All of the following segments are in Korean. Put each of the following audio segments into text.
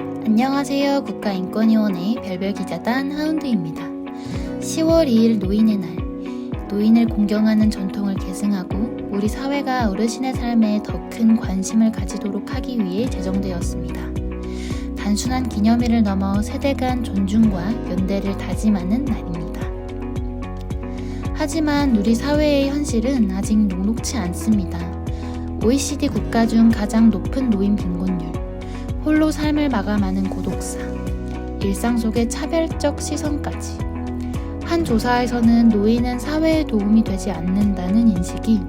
안녕하세요. 국가인권위원회 별별 기자단 하운드입니다. 10월 2일 노인의 날. 노인을 공경하는 전통을 계승하고 우리 사회가 어르신의 삶에 더 큰 관심을 가지도록 하기 위해 제정되었습니다. 단순한 기념일을 넘어 세대 간 존중과 연대를 다짐하는 날입니다. 하지만 우리 사회의 현실은 아직 녹록치 않습니다. OECD 국가 중 가장 높은 노인 빈곤율, 홀로 삶을 마감하는 고독사, 일상 속의 차별적 시선까지. 한 조사에서는 노인은 사회에 도움이 되지 않는다는 인식이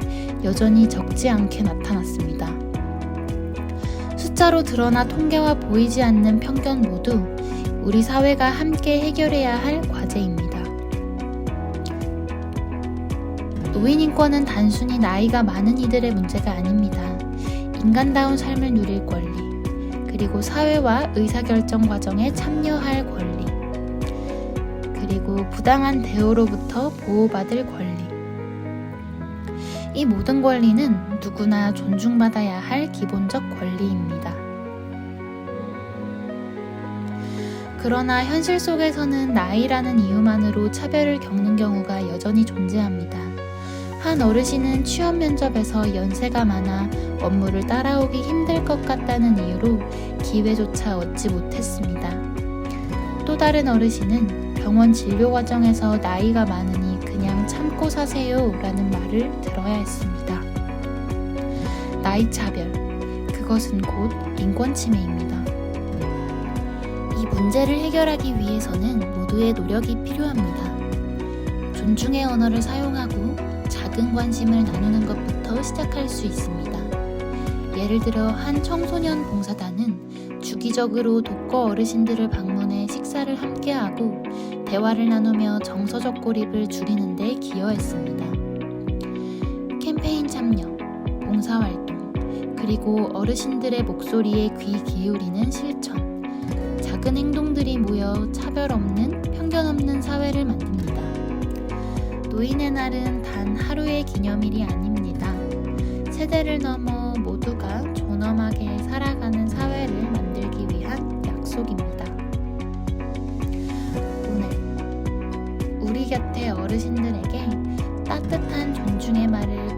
여전히 적지 않게 나타났습니다. 숫자로 드러나 통계와 보이지 않는 편견 모두 우리 사회가 함께 해결해야 할 과제입니다. 노인 인권은 단순히 나이가 많은 이들의 문제가 아닙니다. 인간다운 삶을 누릴 권리, 그리고 사회와 의사결정 과정에 참여할 권리, 그리고 부당한 대우로부터 보호받을 권리. 이 모든 권리는 누구나 존중받아야 할 기본적 권리입니다. 그러나 현실 속에서는 나이라는 이유만으로 차별을 겪는 경우가 여전히 존재합니다. 한 어르신은 취업 면접에서 연세가 많아 업무를 따라오기 힘들 것 같다는 이유로 기회조차 얻지 못했습니다. 또 다른 어르신은 병원 진료 과정에서 나이가 많으니 그냥 참고 사세요 라는 말을 들어야 했습니다. 나이 차별, 그것은 곧 인권 침해입니다. 이 문제를 해결하기 위해서는 모두의 노력이 필요합니다. 존중의 언어를 사용하고 작은 관심을 나누는 것부터 시작할 수 있습니다. 예를 들어 한 청소년 봉사단은 주기적으로 독거 어르신들을 방문해 식사를 함께하고 대화를 나누며 정서적 고립을 줄이는 데 기여했습니다. 캠페인 참여, 봉사활동, 그리고 어르신들의 목소리에 귀 기울이는 실천, 작은 행동들이 모여 차별 없는, 편견 없는 사회를 만듭니다. 노인의 날은 단 하루의 기념일이 아닙니다. 세대를 넘어 모두가 존엄하게 살아가는 사회를 만들기 위한 약속입니다. 오늘 우리 곁의 어르신들에게 따뜻한 존중의 말을